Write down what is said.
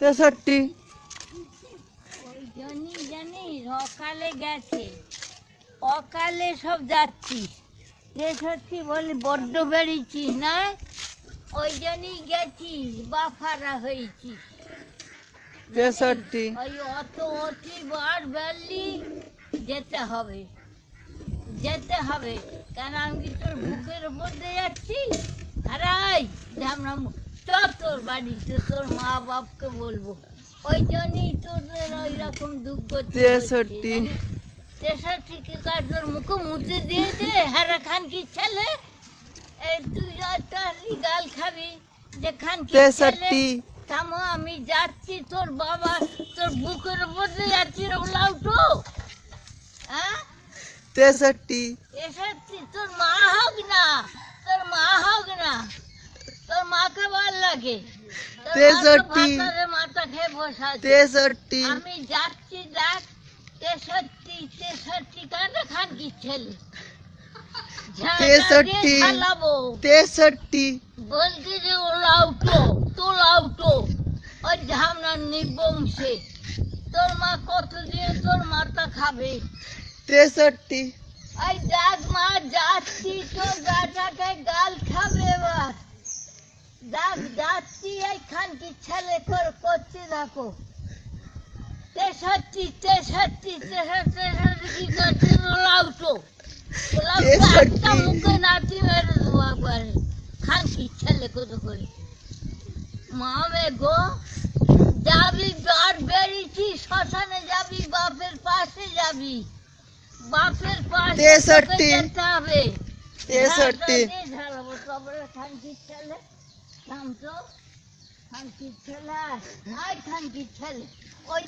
তেষট্টি। সকালে গেছে। অকালে সব যাচ্ছি। তেষট্টি বলি বড্ড বেড়েছি না? ওই জন্যই গেছি বাফারা হয়েছি। তেষট্টি। ওই অত অতি বার বেরলি যেতে হবে যেতে হবে। কেন আমি কি তোর বুকের উপর দিয়ে যাচ্ছি? আরাই আমরা চল তোর বাড়িতে তোর মা বাপকে বলব। ওই জন্যই তোদের ওই রকম দুঃখ তেষট্টি। তেষট্টি কি কার তোর মুখে মুছে হারা খান কি ছেলে এই তুই তাহলে গাল খাবি। যে খান কি তেষট্টি। থামো আমি যাচ্ছি তোর বাবা তোর বুকের উপর দিয়ে যাচ্ছি লাউটো হ্যাঁ? তেষট্টি। এসেছি তোর মা হোক না তোর মা হোক না তোর মাকে ভালো লাগে তোর মা তো তেষট্টি। ভাতারে মাথা খেয়ে বসে আছে। তেষট্টি আমি যাচ্ছি দেখ তেষট্টি তেষট্টি কানে খান কি ছেলে ঝাঁটা দিয়ে তেষট্টি। ঝালাবো। তেষট্টি বলছি যে ও লাউটো তো লাউটো ওই ঝামনা নিবংশে তোর মা কত দিয়ে তোর মাথা খাবে তেষট্টি এই দেখ মা যাচ্ছি তোর বেটাকে গাল খাবে এবার দেখ যাচ্ছি এইখান কি ছেলে করে করছি দেখো তেষট্টি তেষট্টি তেষট্টি কি করছি লাউটো লাউটো মুখে নাতি মেরে দেবো একবারে। খান কি ছেলে কত করে। মামে গো যাবি বার বেরিয়েছি শ্মশানে যাবি বাপের পাশে যাবি। বাপের পাশে তেষট্টি। হবে। তেষট্টি। ঝাড়টা দিয়ে ঝাড়াবো ছেলে। থামতো খানকির ছেলে আয় খানকির ছেলে ওই